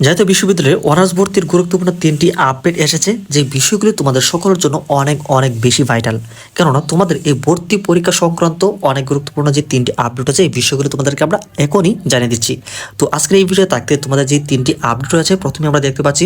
জাতীয় বিশ্ববিদ্যালয়ে অনার্স ভর্তির গুরুত্বপূর্ণ তিনটি আপডেট এসেছে, যে বিষয়গুলি তোমাদের সকলের জন্য অনেক অনেক বেশি ভাইটাল। কেননা তোমাদের এই ভর্তি পরীক্ষা সংক্রান্ত অনেক গুরুত্বপূর্ণ যে তিনটি আপডেট আছে, এই বিষয়গুলি তোমাদেরকে আমরা এখনই জানিয়ে দিচ্ছি। তো আজকের এই বিষয়ে থাকতে তোমাদের যে তিনটি আপডেট রয়েছে, প্রথমে আমরা দেখতে পাচ্ছি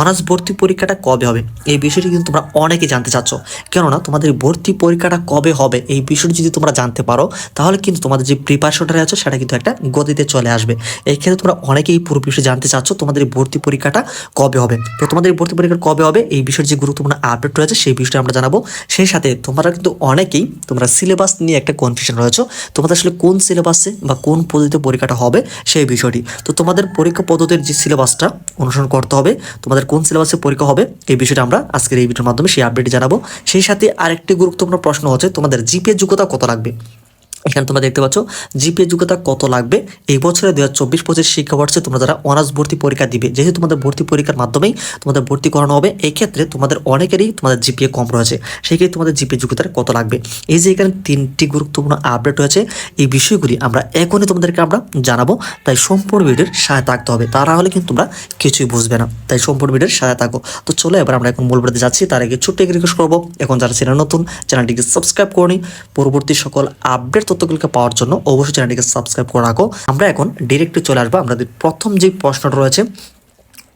অনার্স ভর্তি পরীক্ষাটা কবে হবে? এই বিষয়টি কিন্তু তোমরা অনেকেই জানতে চাচ্ছ। কেননা তোমাদের ভর্তি পরীক্ষাটা কবে হবে? এই বিষয়টি যদি তোমরা জানতে পারো, তাহলে কিন্তু তোমাদের যে প্রিপারেশনটা আছে সেটা কিন্তু একটা গতিতে চলে আসবে। এই ক্ষেত্রে তোমরা অনেকেই পুরো বিষয়ে জানতে চাচ্ছ তোমাদের ভর্তি পরীক্ষাটা কবে হবে? তো তোমাদের ভর্তি পরীক্ষা কবে হবে? এই বিষয়ের যে গুরুত্বপূর্ণ আপডেট রয়েছে সেই বিষয়টা আমরা জানাব। সেই সাথে তোমরা কিন্তু অনেকেই তোমরা সিলেবাস নিয়ে একটা কনফিউশন রয়েছে। তোমাদের আসলে কোন সিলেবাসে বা কোন পদ্ধতিতে পরীক্ষাটা হবে সেই বিষয়টি। তো তোমাদের পরীক্ষা পদ্ধতির যে সিলেবাসটা অনুসরণ করতে হবে, তোমাদের কোন সিলেবাসে পরীক্ষা হবে, এই বিষয়টা আমরা আজকের এই ভিডিওর মাধ্যমে সেই আপডেট জানাব। সেই সাথে আরেকটি গুরুত্বপূর্ণ প্রশ্ন হচ্ছে, তোমাদের জিপিএ যোগ্যতা কত লাগবে? এখানে তোমরা দেখতে পাচ্ছ জিপিএ যোগ্যতা কত লাগবে? এই বছরে দু হাজার চব্বিশ পঁচিশ শিক্ষাবর্ষে তোমরা যারা অনার্স ভর্তি পরীক্ষা দিবে, যেহেতু তোমাদের ভর্তি পরীক্ষার মাধ্যমেই তোমাদের ভর্তি করানো হবে এই ক্ষেত্রে তোমাদের অনেকেরই তোমাদের জিপিএ কম রয়েছে। সেই ক্ষেত্রে তোমাদের জিপিএ যোগ্যতার কত লাগবে? এই যে এখানে তিনটি গুরুত্বপূর্ণ আপডেট রয়েছে, এই বিষয়গুলি আমরা এখনই তোমাদেরকে আমরা জানাব, তাই সম্পূর্ণ ভিডিওর সাথে থাকতে হবে তা না হলে কিন্তু তোমরা কিছুই বুঝবে না। তাই সম্পূর্ণ ভিডিওর সাথে থাকো। তো চলো, এবার আমরা এখন মূল ভিডিওতে যাচ্ছি। তার আগে ছোট্ট একটি রিকোয়েস্ট করব। এখন যারা চ্যানেল নতুন, চ্যানেলটিকে সাবস্ক্রাইব করনি, পরবর্তী সকল আপডেট তথ্যগুলোকে পাওয়ার জন্য অবশ্যই চ্যানেলটিকে সাবস্ক্রাইব করে রাখো। আমরা এখন ডিরেক্টলি চলে আসব। আমাদের প্রথম যে প্রশ্নটা রয়েছে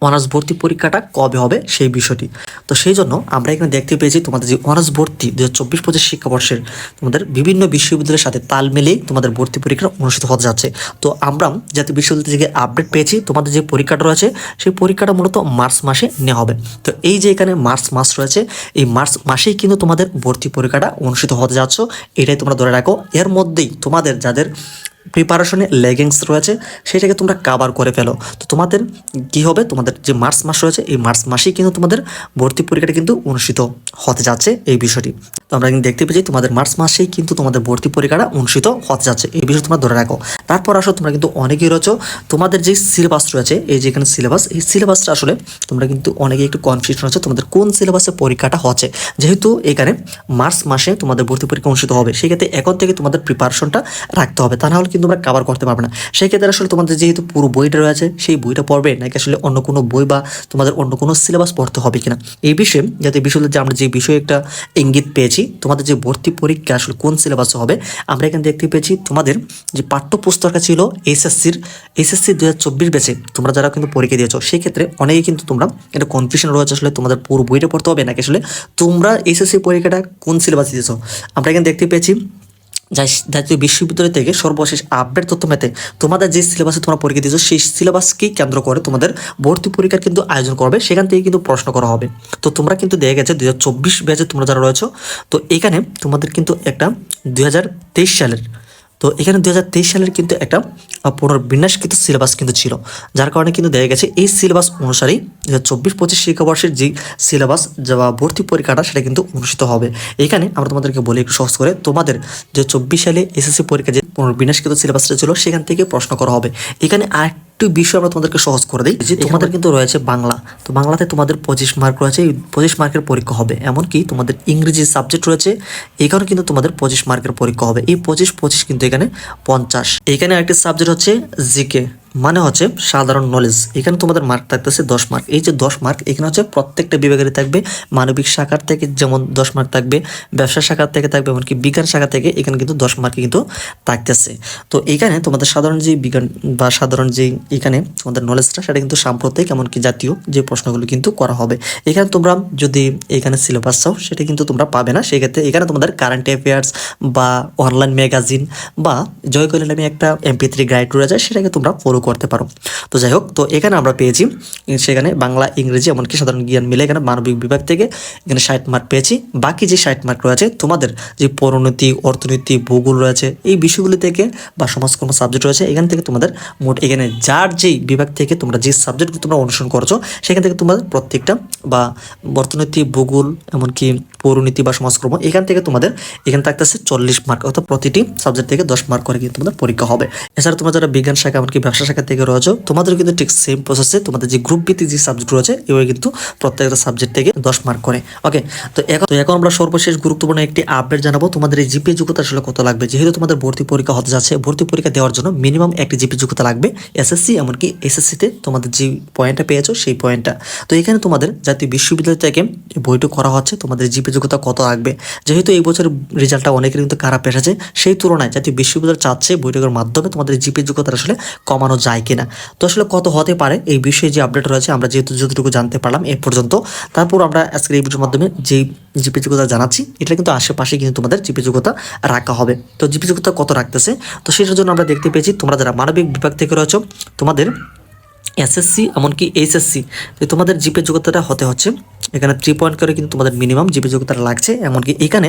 অনার্স ভর্তি পরীক্ষাটা কবে হবে সেই বিষয়টি। তো সেই জন্য আমরা এখানে দেখতে পেয়েছি তোমাদের যে অনার্স ভর্তি দু হাজার চব্বিশ পঁচিশ শিক্ষাবর্ষের তোমাদের বিভিন্ন বিশ্ববিদ্যালয়ের সাথে তাল মিলিয়ে তোমাদের ভর্তি পরীক্ষা অনুষ্ঠিত হতে যাচ্ছে। তো আমরা জাতীয় বিশ্ববিদ্যালয় থেকে আপডেট পেয়েছি, তোমাদের যে পরীক্ষাটা রয়েছে, সেই পরীক্ষাটা মূলত মার্চ মাসে নেওয়া হবে। তো এই যে এখানে মার্চ মাস রয়েছে, এই মার্চ মাসেই কিন্তু তোমাদের ভর্তি পরীক্ষাটা অনুষ্ঠিত হতে যাচ্ছ, এটাই তোমরা ধরে রাখো। এর মধ্যেই তোমাদের যাদের প্রিপারেশনে লেগিংস রয়েছে, সেটাকে তোমরা কাভার করে ফেলো। তো তোমাদের কি হবে? তোমাদের যে মার্চ মাস রয়েছে, এই মার্চ মাসেই কিন্তু তোমাদের ভর্তি পরীক্ষাটা কিন্তু অনুষ্ঠিত হতে যাচ্ছে এই বিষয়টি। তো আমরা কিন্তু দেখতে পেয়েছি, তোমাদের মার্চ মাসেই কিন্তু তোমাদের ভর্তি পরীক্ষাটা অনুষ্ঠিত হতে যাচ্ছে এই বিষয়ে তোমরা ধরে রাখো। তারপর আসো, তোমরা কিন্তু অনেকেই রয়েছো, তোমাদের যে সিলেবাস রয়েছে, এই যেখানে সিলেবাস এই সিলেবাসটা আসলে তোমরা কিন্তু অনেকেই একটু কনফিউশন আছে তোমাদের কোন সিলেবাসে পরীক্ষাটা হচ্ছে। যেহেতু এখানে মার্চ মাসে তোমাদের ভর্তি পরীক্ষা অনুষ্ঠিত হবে, সেক্ষেত্রে এখন থেকে তোমাদের প্রিপারেশনটা রাখতে হবে। তা না হলে কিন্তু তোমরা কাভার করতে পারবে না। সেই ক্ষেত্রে আসলে তোমাদের যেহেতু পুরো বইটা রয়েছে, সেই বইটা পড়বে, নাকি আসলে অন্য কোনো বই বা তোমাদের অন্য কোনো সিলেবাস পড়তে হবে কিনা। এই বিষয়ে, যাতে বিষয়ে যে আমরা যে বিষয়ে একটা ইঙ্গিত পেয়েছি, তোমাদের যে ভর্তি পরীক্ষা আসলে কোন সিলেবাস হবে, আমরা এখানে দেখতে পেয়েছি তোমাদের যে পাঠ্যপুস্তকটা ছিল এসএসসির, এসএসসি দু হাজার চব্বিশ ব্যাচে তোমরা যারা কিন্তু পরীক্ষা দিয়েছ সেই ক্ষেত্রে অনেকেই কিন্তু তোমরা একটা কনফিউশন রয়েছে আসলে তোমাদের পুরো বইটা পড়তে হবে, নাকি আসলে তোমরা এসএসসি পরীক্ষাটা কোন সিলেবাস দিয়েছ। আমরা এখানে দেখতে পেয়েছি জাতীয় বিশ্ববিদ্যালয় থেকে সর্বশেষ আপডেট তথ্য মেতে তোমাদের যে সিলেবাসে তোমরা পরীক্ষা দিয়েছ, সেই সিলেবাসকেই কেন্দ্র করে তোমাদের ভর্তি পরীক্ষার কিন্তু আয়োজন করবে। সেখান থেকে কিন্তু প্রশ্ন করা হবে। তো তোমরা কিন্তু দেখে গেছে দু হাজার চব্বিশ ব্যাচে তোমরা যারা রয়েছো, তো এখানে তোমাদের কিন্তু একটা দু হাজার তেইশ সালের তো এখানে দু হাজার তেইশ সালের কিন্তু একটা পুনর্বিন্যাস পুনর্বিন্যাসকৃত সিলেবাস কিন্তু ছিল। যার কারণে কিন্তু দেখা গেছে এই সিলেবাস অনুসারেই দু হাজার চব্বিশ পঁচিশ শিক্ষাবর্ষের যে সিলেবাস যা ভর্তি পরীক্ষাটা, সেটা কিন্তু অনুষ্ঠিত হবে। এখানে আমরা তোমাদেরকে বলি একটু সহজ করে, তোমাদের যে চব্বিশ সালে এসএসসি পরীক্ষা যে পুনর্বিন্যাসকৃত সিলেবাসটা ছিল, সেখান থেকে প্রশ্ন করা হবে। এখানে আরেকটু বিষয় আমরা তোমাদেরকে সহজ করে দিই যে তোমাদের কিন্তু রয়েছে বাংলা। তো বাংলাতে তোমাদের পঁচিশ মার্ক রয়েছে এই পঁচিশ মার্কের পরীক্ষা হবে। এমনকি তোমাদের ইংরেজি সাবজেক্ট রয়েছে এখানে কারণে কিন্তু তোমাদের পঁচিশ মার্কের পরীক্ষা হবে। এই পঁচিশ পঁচিশ কিন্তু এখানে পঞ্চাশ। এখানে আরেকটি সাবজেক্ট হচ্ছে জিকে। মানে হচ্ছে সাধারণ নলেজ এখানে তোমাদের মার্ক থাকতেছে দশ মার্ক এই যে দশ মার্ক এখানে হচ্ছে প্রত্যেকটা বিভাগেরই থাকবে। মানবিক শাখার থেকে যেমন দশ মার্ক থাকবে, ব্যবসা শাখার থেকে থাকবে, এমনকি বিজ্ঞান শাখা থেকে এখানে কিন্তু দশ মার্কে কিন্তু থাকতেছে। তো এখানে তোমাদের সাধারণ যে বিজ্ঞান বা সাধারণ যে এখানে তোমাদের নলেজটা সেটা কিন্তু সাম্প্রতিক এমনকি জাতীয় যে প্রশ্নগুলো কিন্তু করা হবে। এখানে তোমরা যদি এখানে সিলেবাস চাও, সেটা কিন্তু তোমরা পাবে না। সেক্ষেত্রে এখানে তোমাদের কারেন্ট অ্যাফেয়ার্স বা অনলাইন ম্যাগাজিন বা জয় কল্যাণ নামে একটা এমপি থ্রি গাইড রয়েছে সেটাকে তোমরা ফলো করতে পারো তো যাই হোক, তো এখানে আমরা পেয়েছি, সেখানে বাংলা, ইংরেজি এমনকি সাধারণ জ্ঞান মিলে এখানে মানবিক বিভাগ থেকে এখানে ষাট মার্ক পেয়েছি। বাকি যে ষাট মার্ক রয়েছে, তোমাদের যে পরিণতি অর্থনীতি, ভূগোল রয়েছে, এই বিষয়গুলি থেকে বা সমাজকর্ম সাবজেক্ট রয়েছে, এখান থেকে তোমাদের মোট এখানে যার যেই বিভাগ থেকে তোমরা যে সাবজেক্টগুলো তোমরা অনুসরণ করছ, সেখান থেকে তোমাদের প্রত্যেকটা বা অর্থনীতি, ভূগোল, এমনকি পৌরনীতি বা সমাজকর্ম, এখান থেকে তোমাদের এখানে থাকতে থাকতেছে চল্লিশ মার্ক অর্থাৎ প্রতিটি সাবজেক্ট থেকে দশ মার্ক করে কিন্তু তোমাদের পরীক্ষা হবে। এছাড়া তোমরা যারা বিজ্ঞান শাখা, এমনকি ব্যবসা শাখা থেকে রয়েছে তোমাদের কিন্তু ঠিক সেম প্রসেসে তোমাদের যে গ্রুপ ভিত্তিক যে সাবজেক্ট রয়েছে এভাবে কিন্তু প্রত্যেকটা সাবজেক্ট থেকে দশ মার্ক করে। ওকে তো এখন এখন আমরা সর্বশেষ গুরুত্বপূর্ণ একটি আপডেট জানাব। তোমাদের এই জিপি যোগ্যতা আসলে কত লাগবে? যেহেতু তোমাদের ভর্তি পরীক্ষা হতে যাচ্ছে, ভর্তি পরীক্ষা দেওয়ার জন্য মিনিমাম একটি জিপি যোগ্যতা লাগবে। এসএসসি এমনকি এসএসসিতে তোমাদের যে পয়েন্টটা পেয়েছ, সেই পয়েন্টটা তো এখানে তোমাদের জাতীয় বিশ্ববিদ্যালয় থেকে বইটা করা হচ্ছে। তোমাদের জিপি যোগ্যতা কত লাগবে? যেহেতু এই বছর রেজাল্টটা অনেকের কিন্তু খারাপ এসেছে, সেই তুলনায় জাতীয় বিশ্ববিদ্যালয় চাচ্ছে বৈঠকের মাধ্যমে তোমাদের জিপি যোগ্যতা আসলে কমানো যায় কিনা। তো আসলে কত হতে পারে এই বিষয়ে যে আপডেট রয়েছে আমরা যেহেতু যতটুকু জানতে পারলাম এ পর্যন্ত। তারপর আমরা আজকের এই ভিডিওর মাধ্যমে যেই জিপি যোগ্যতা জানাচ্ছি, এটা কিন্তু আশেপাশে কিন্তু তোমাদের জিপি যোগ্যতা রাখা হবে। তো জিপি যোগ্যতা কত রাখতেছে? তো সেটার জন্য আমরা দেখতে পেয়েছি, তোমরা যারা মানবিক বিভাগ থেকে রয়েছ, তোমাদের এসএসসি এমনকি এইচএসসি তোমাদের জিপে যোগ্যতাটা হতে হচ্ছে। এখানে থ্রি পয়েন্ট করে কিন্তু তোমাদের মিনিমাম জিপে যোগ্যতাটা লাগছে। এমনকি এখানে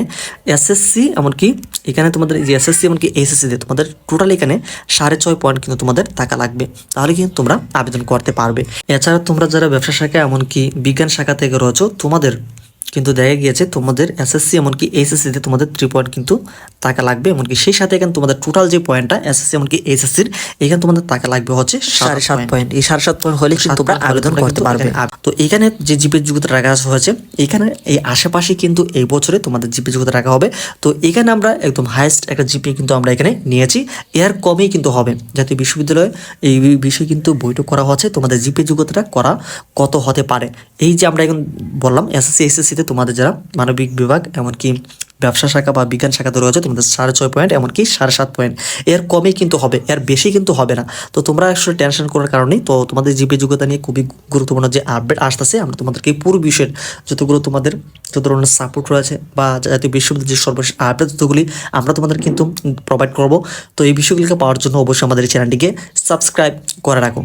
এসএসসি এমনকি এখানে তোমাদের যে এসএসসি এমনকি এইচএসসিতে তোমাদের টোটাল এখানে সাড়ে ছয় পয়েন্ট কিন্তু তোমাদের টাকা লাগবে। তাহলে কিন্তু তোমরা আবেদন করতে পারবে। এছাড়া তোমরা যারা ব্যবসা শাখা, এমনকি বিজ্ঞান শাখা থেকে রয়েছো, তোমাদের কিন্তু দেখা গিয়েছে তোমাদের এসএসসি এমনকি এইচএসসিতে তোমাদের থ্রি পয়েন্ট কিন্তু টাকা লাগবে এমনকি সেই সাথে এখানে তোমাদের টোটাল যে পয়েন্টটা এসএসসি এমনকি এইচএসসির এখানে তোমাদের টাকা লাগবে হচ্ছে সাড়ে সাত পয়েন্ট এই সাড়ে সাত পয়েন্ট হলে তোমরা আবেদন করতে পারবে। তো এখানে যে জিপি যোগ্যতা রাখা হয়েছে এখানে এই আশেপাশে কিন্তু এই বছরে তোমাদের জিপি যোগ্যতা রাখা হবে। তো এখানে আমরা একদম হাইয়েস্ট একটা জিপি কিন্তু আমরা এখানে নিয়েছি। এর কমেই কিন্তু হবে। জাতীয় বিশ্ববিদ্যালয়ে এই বিষয়ে কিন্তু বৈঠক করা হচ্ছে। তোমাদের জিপি যোগ্যতাটা করা কত হতে পারে? এই যে আমরা এখন বললাম এসএসসি এসএসসিতে তোমাদের যারা মানবিক বিভাগ এমনকি ব্যবসা শাখা বা বিজ্ঞান শাখাতে রয়েছে তোমাদের সাড়ে ছয় পয়েন্ট এমনকি সাড়ে সাত পয়েন্ট এর কমই কিন্তু হবে, এর বেশি কিন্তু হবে না। তো তোমরা আসলে টেনশন করার কারণেই তো তোমাদের জিপি যোগ্যতা নিয়ে খুবই গুরুত্বপূর্ণ যে আপডেট আসতেছে, আমরা তোমাদেরকে পুরো বিষয়ের যতগুলো তোমাদের যত ধরনের সাপোর্ট রয়েছে বা জাতীয় বিশ্ববিদ্যালয়ের যে সর্বশেষ আপডেট যতগুলি, আমরা তোমাদের কিন্তু প্রোভাইড করব। তো এই বিষয়গুলিকে পাওয়ার জন্য অবশ্যই আমাদের চ্যানেলটিকে সাবস্ক্রাইব করে রাখো।